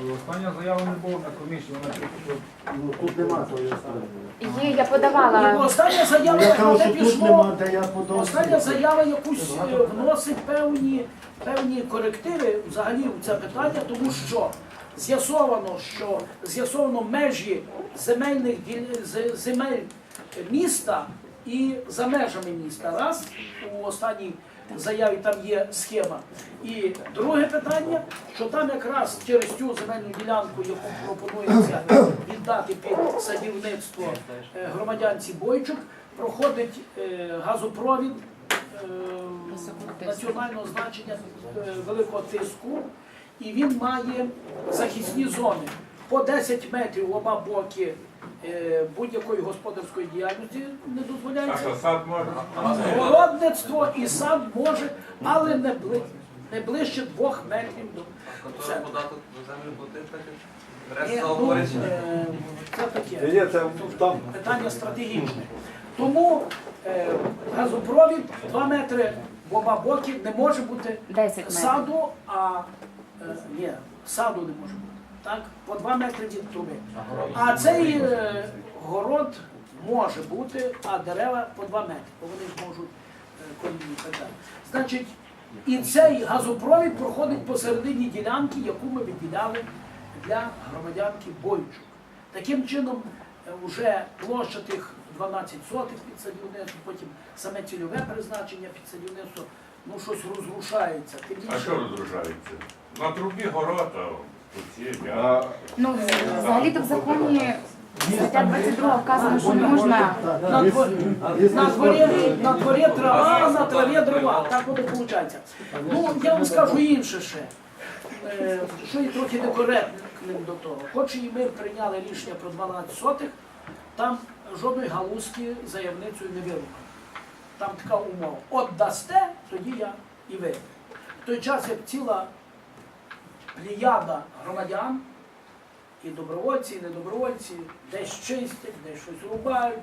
Але остання заява не була на комісії, вона тільки Ну, тут нема останньої. Є, я подавала. Остання заява, Я яка кажу, не що тут пішло. нема, де я подав. Остання заява якусь е, вносить певні, певні корективи взагалі в це питання, тому що з'ясовано, що з'ясовано межі земельних діл- з- земель міста і за межами міста. Раз у останній заяві там є схема. І друге питання, що там якраз через цю земельну ділянку, яку пропонується віддати під садівництво е, громадянці Бойчук, проходить е, газопровід е, національного значення великого тиску, і він має захисні зони по 10 метрів в оба боки будь-якої господарської діяльності не дозволяється. сад можна? Городництво і сад може, але не, бли, не ближче двох метрів до податок за землю платити, так як Ні, решта ну, говорить. е, Це таке. Ні, це там. питання стратегічне. Тому е, газопровід 2 метри в оба боки не може бути 10 метрів. саду, а е, ні, саду не може бути. Так? По 2 метри від труби. А цей е, город може бути, а дерева по 2 метри, бо вони ж можуть е, корінні і так далі. Значить, і цей газопровід проходить посередині ділянки, яку ми відділяли для громадянки Бойчук. Таким чином, е, вже площа тих 12 сотих під садівництво, потім саме цільове призначення під садівництво, ну щось розрушається. Тим А більше- що розрушається? На трубі горота, Ну, взагалі-то в законі стаття 22 вказано, що не можна. На дворі, на дворі, трава, на траві дрова. Так воно виходить. Ну, я вам скажу інше ще, Е, що є трохи некоректним до того. Хоч і ми прийняли рішення про 12 сотих, там жодної галузки заявницею не вирубано. Там така умова. От дасте, тоді я і ви. В той час, як ціла пліяда громадян, і добровольці, і недобровольці десь чистять, десь щось рубають,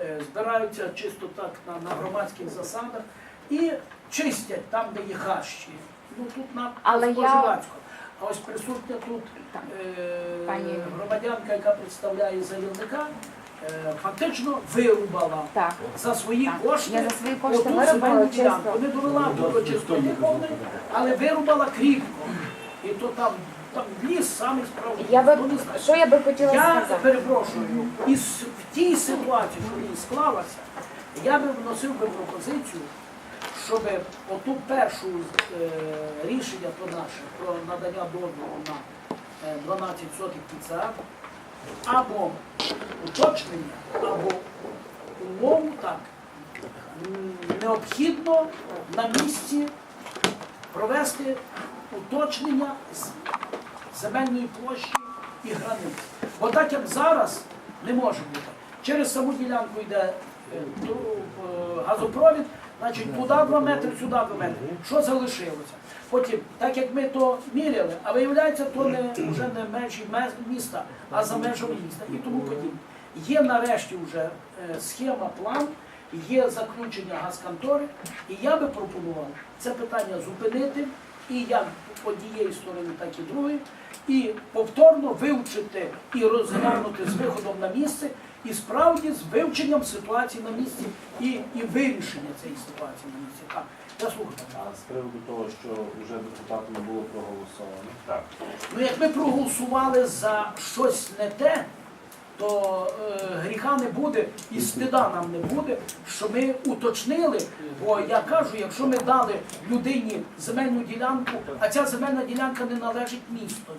е, збираються чисто так на, на громадських засадах і чистять там, де є хащі. Ну тут на Але споживацько. А ось присутня тут е, громадянка, яка представляє заявника, е, фактично вирубала Так. за свої Так. кошти. Я за свої кошти оту вирубала земельну чисто. ділянку. Не довела до чистоти повної, але вирубала кріпко. І то там, там ліс самий справжній. Я би Хто не знає. що я би хотіла Я сказати? перепрошую, і с- в тій ситуації, що їй склалася, я би вносив би пропозицію, щоб оту першу е, рішення про наше, про надання дозволу на е, 12 сотих піца, або уточнення, або умову так, м, необхідно на місці провести уточнення земельної площі і границь. Бо так як зараз не може бути. Через саму ділянку йде е, е, газопровід, значить туди 2 метри, сюди 2 метри. Що залишилося? Потім, так як ми то міряли, а виявляється, то не вже не межі міста, а за межами міста і тому подібне. Є нарешті вже е, схема, план, є заключення газконтори, і я би пропонував це питання зупинити і як однієї сторони, так і другої, і повторно вивчити і розглянути з виходом на місце, і справді з вивченням ситуації на місці і, і вирішення цієї ситуації на місці. Так, я слухаю. А з приводу того, що вже депутатами було проголосовано. Так. Ну, як ми проголосували за щось не те, то е, гріха не буде і стида нам не буде, що ми уточнили. Бо я кажу, якщо ми дали людині земельну ділянку, а ця земельна ділянка не належить місту,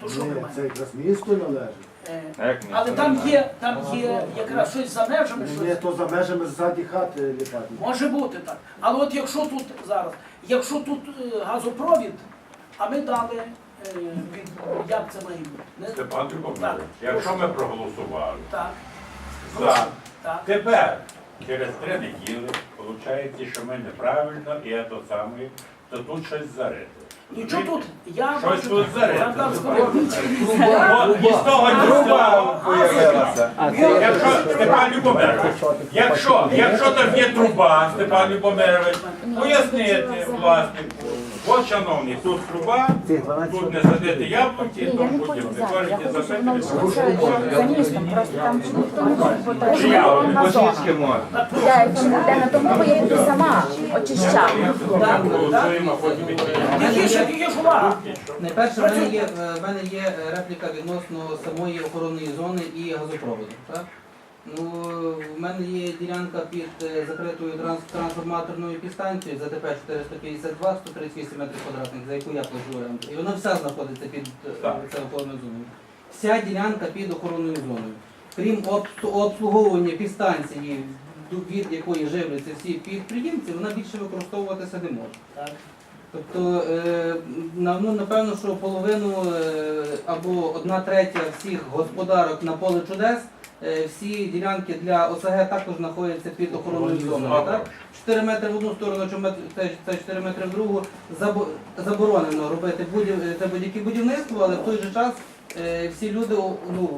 то що ми Ні, маємо? це якраз місто належить. Е, як Але там є, там є якраз щось за межами, Ні, щось. то за межами ззаді хати ліпати. Може бути так. Але от якщо тут зараз, якщо тут е, газопровід, а ми дали, як це має бути? Не- Степан. Любомирович, якщо ми проголосували, Так. За. Так. тепер через три неділі виходить, що ми неправильно і це саме, то тут щось зарито. Нічого тут, я Щось тут я. От із того труба появилася. Якщо Степан Любомирович, якщо, якщо там є труба, Степан Любомирович, пояснити власнику, От, шановні, тут труба, тут не садити яблуки, Ні, я не потім хочу не взяти. Я хочу, щоб за містом. Просто там ніхто не. Чи я? Тому, бо сама. Голосуємо, потім увага. Найперше, в мене є, е, в мене є е, репліка відносно самої охоронної зони і газопроводу. Так? Ну, в мене є ділянка під е, закритою трансформаторною підстанцією ЗТП 452, 138 метрів квадратних, за яку я плачу оренду. І вона вся знаходиться під е, охоронною зоною. Вся ділянка під охоронною зоною. Крім обслуговування підстанції, від якої живляться всі підприємці, вона більше використовуватися не може. Так. Тобто, е, ну, напевно, що половину або одна третя всіх господарок на поле чудес, всі ділянки для ОСГ також знаходяться під охоронною зоною. Так? 4 метри в одну сторону, чи це, це 4 метри в другу. Заборонено робити це будь-яке будівництво, але в той же час е, всі люди ну,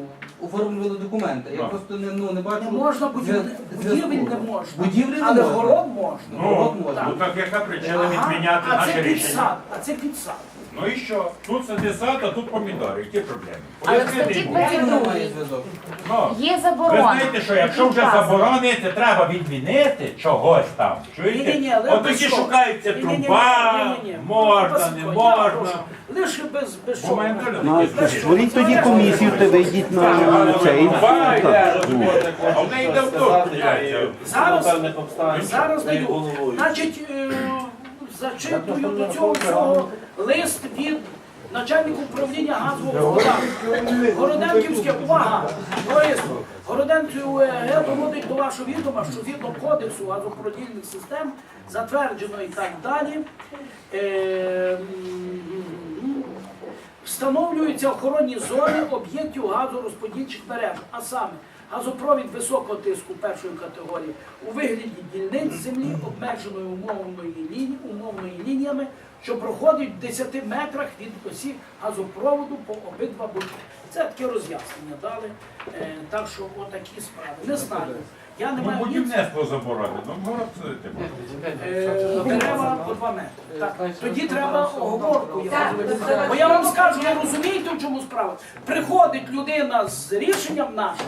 оформлювали документи. Я Так. просто не, ну, не бачу. Не можна будівлі, будівель не можна. Будівлі не Але можна. город можна. Ну, Город можна. ну так яка причина Ага, відміняти а це наше рішення? підсад, а це підсад. Ну і що? Тут сади сад, а тут помідори. Які проблеми? Але Пояснити статті їм. 22? Ну, є Ви заборона. знаєте, що якщо вже Вказано. заборонити, треба відмінити чогось там. Ні-ні-ні, Чуєте? але От без такі того. шукаються Ні-ні-ні, труба, ні-ні-ні. можна, не я можна. Лише без, без Бо теж створіть тоді комісію, та вийдіть на цей. Труба йде, Я А в неї йде в сказати, блядь. Зараз- Зараз даю. Значить, е, зачитую до цього всього лист від начальника управління газового господарства. Городенківське, увага! Товариство, Городенківське ОЕГ доводить до вашого відома, що згідно кодексу газопродільних систем, затверджено і так далі, е, встановлюються охоронні зони об'єктів газорозподільчих мереж, а саме газопровід високого тиску першої категорії у вигляді дільниць землі, обмеженої умовною лінії, умовною лініями, що проходить в 10 метрах від осі газопроводу по обидва боки. Це таке роз'яснення дали. Е, так що отакі справи. Не знаю. Я не Ну, маю ні будівництво заборонено. Ну, город сидити можна. Е, дерева по 2 метри. Так, тоді треба оговорку. я розумію. Бо я вам скажу, я розумієте, в чому справа. Приходить людина з рішенням нашим,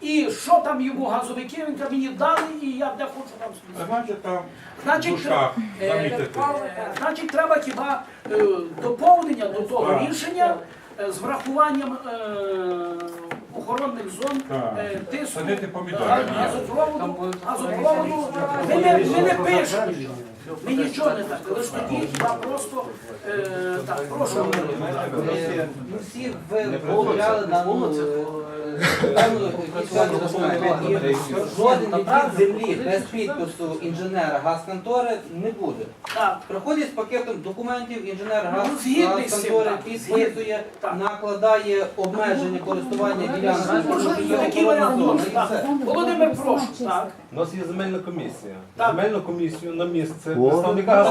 і що там йому газовики, він каже, мені дали, і я де хочу там собі. Значить, там Значить, душах е, замітити. е, значить, треба хіба е, доповнення до того Так. рішення е, з врахуванням е, охоронних зон, Так. е, тиску, Садити помідори. газопроводу, газопроводу. Ми не, ми не пишемо нічого. Ми нічого не так. Лише тоді хіба просто е, так, прошу. Е, Ну, всі ви виявляли е. І Жоден відвід землі без підпису інженера газконтори не буде. Так. Приходить з пакетом документів, інженер газ, Ну, згідний з цим, газконтори так, підписує, так. накладає обмеження користування ділянкою, може, і так. Володимир, прошу. Так. У нас є земельна комісія. Так. Земельну комісію на місце. Представника.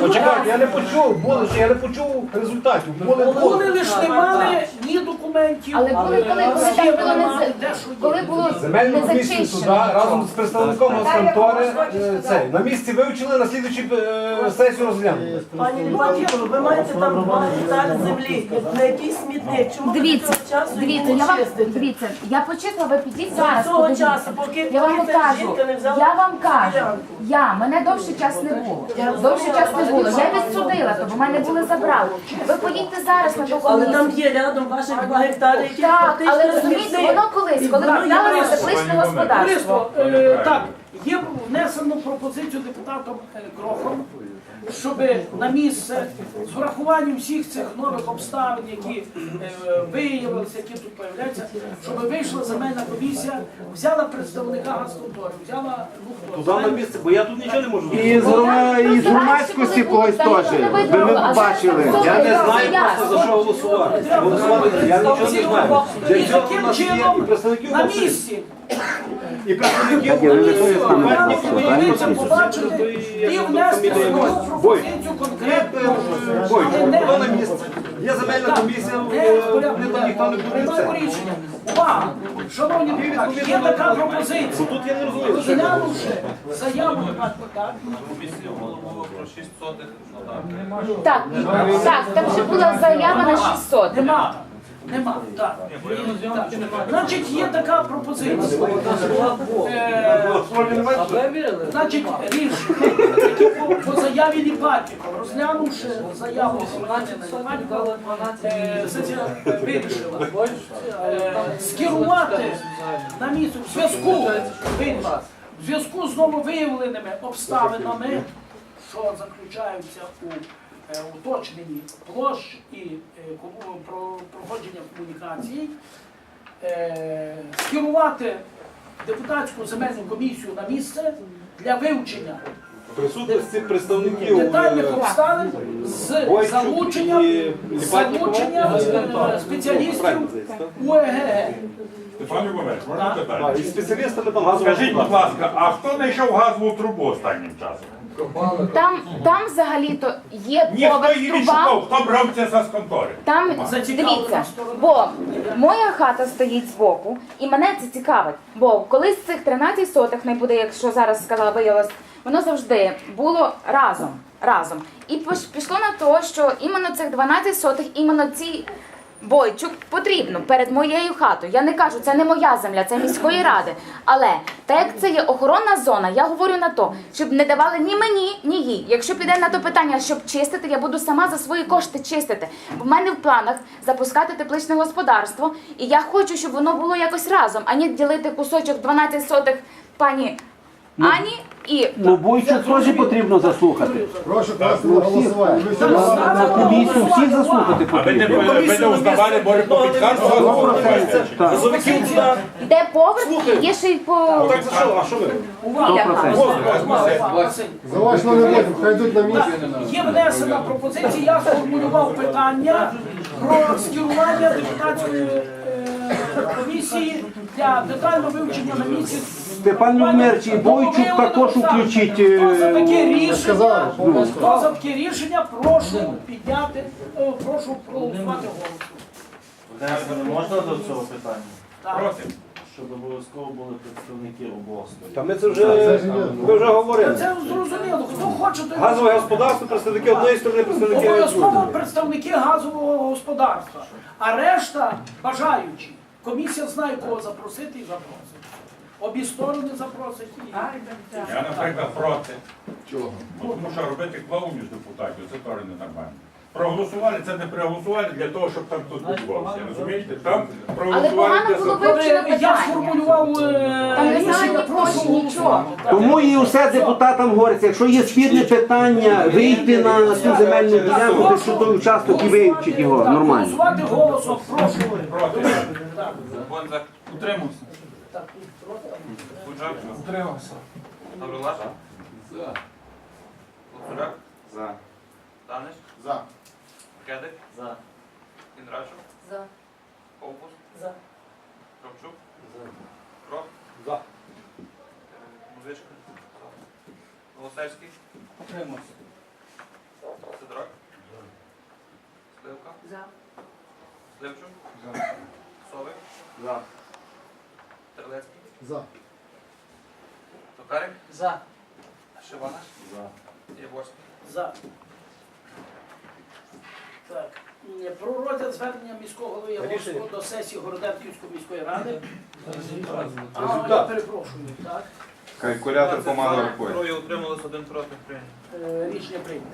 Почекайте, я не почув, були ж, я не почув результатів. Були Вони лише не мали ні документів. Але коли, коли, коли схеми так було не за- де що є. коли було Земельну не комісію туди зачищено. разом з представником газконтори е, цей, на місці вивчили, на слідуючу е, сесію розглянули. Пані Ліпатівна, ви маєте там два гектари землі. На який смітник? Чому ви Дивіться, цього часу дивіться, я не вам чистите? дивіться, я почитала, ви підіть зараз. цього подивіться. часу, поки Я вам поки ця кажу, жінка не взяла я вам кажу, ділянку. я, мене довший час не було. Довший час не було. Я відсудила, то бо мене були забрали. Ви поїдьте зараз на Але там є рядом ваших два гектари, які Так, фактично але розумієте, смітник. воно колись, коли Так, дали я на тепличне Пані господарство. Товариство, е, так, є внесено пропозицію депутатом е, Крохом, щоб на місце з врахуванням всіх цих нових обставин, які е, виявилися, які тут появляються, щоб вийшла земельна комісія, взяла представника газконтори, взяла ну, хто, Туди на місце, бо я тут нічого не можу І з, і з громадськості когось теж. Ви не бачили. Я не знаю просто за що голосувати. Голосувати я нічого не знаю. Для І цього у нас є і чином представників на місці. І представників побачити і внести свою пропозицію. Бойко, Але не- хто на місце? Є земельна комісія, е, ніхто не буде рішення. Увага! Шановні депутати, є така пропозиція. Тут я не розумію. Розглянувши заяву так, так, Так, так, там вже була заява на 600. Нема. Нема. Так. Значить, є така пропозиція. Е, Значить, рішення, які по, по заяві Ліпатікова, розглянувши заяву Ліпатікова, е, сесія вирішила е, скерувати на місце в зв'язку вирішила, в зв'язку з нововиявленими обставинами, що заключаються у уточненні площ і е, про проходження комунікацій, е, скерувати депутатську земельну комісію на місце для вивчення Присутності представників детальних е, обставин з Бойчук залученням, і залученням е, спеціалістів УЕГГ. Степан Любомирович, можна питання? і спеціалістами там газового Скажіть, будь ласка, а хто знайшов газову трубу останнім часом? Там, там взагалі-то є Ніхто її не труба. шукав, хто брав це за з контори? Там дивіться, бо моя хата стоїть збоку, і мене це цікавить. Бо колись цих 13 сотих не буде, якщо зараз сказала, виявилось, воно завжди було разом. разом. І пош- пішло на те, що іменно цих 12 сотих, іменно ці бойчук потрібно перед моєю хатою. Я не кажу, це не моя земля, це міської ради. Але так як це є охоронна зона, я говорю на то, щоб не давали ні мені, ні їй. Якщо піде на то питання, щоб чистити, я буду сама за свої кошти чистити. В мене в планах запускати тепличне господарство, і я хочу, щоб воно було якось разом, а не ділити кусочок 12 сотих пані Ані і. Ну, бойчук теж потрібно заслухати. Прошу класти на голосування. На комісію всіх заслухати А ви не, потрібно. ви не узнавали, може, по підказку де поверх, є ще й по Так за що? А що ви? Увага! Сто процентів. Увага, увага, Василь. Заочно хай йдуть на місце. Є внесена пропозиція, я сформулював питання про скерування депутатської комісії для детального вивчення на місці. Степан Любомирович, і Бойчук також включіть, е, Хто за таке рішення? Хто за таке рішення? Прошу підняти, е, прошу проголосувати голосу. Можна до цього питання? Так. Проти. Щоб обов'язково були представники обох сторін. Та ми це вже, ми вже говорили. Це зрозуміло. Хто хоче, той Газове господарство, представники одної сторони, представники Обов'язково представники газового господарства, а решта бажаючі. Комісія знає, кого запросити і запросить. Обі сторони запросить. І... Я, наприклад, проти. Чого? Тому що робити клоунів з депутатів, це теж ненормально. Проголосували, це не проголосували для того, щоб там хтось будувався. Розумієте? Там але проголосували погано для було того. вивчено Я питання. сформулював е, Там рішення, ні прошу площі, нічого. голосувати. Тому і усе депутатам говориться, якщо є спірне питання, вийти на цю земельну ділянку, де судовий участок і вивчити його нормально. Голосувати голосом, прошу. Проти. Так. Утримався. Буджак. Утримався. Гаврилаш. Луцуляк. За. Даниш. За. Кедик. За. Індрашов. За. Ковпус. За. Кравчук. Крок. За. Музичка. Голосевський. Утримався. Сидорак. Сливка. За. Сливчук. Совик. За. Терлецький. За. Токарик. За. Шиванаш. За. Єворський. За. Так. Про розгляд звернення міського голови Яворського до сесії Городенківської міської ради. А, я перепрошую, так. Калькулятор помало рукою. Троє утрималось, один проти. Прийнято. Е, Рішення прийнято.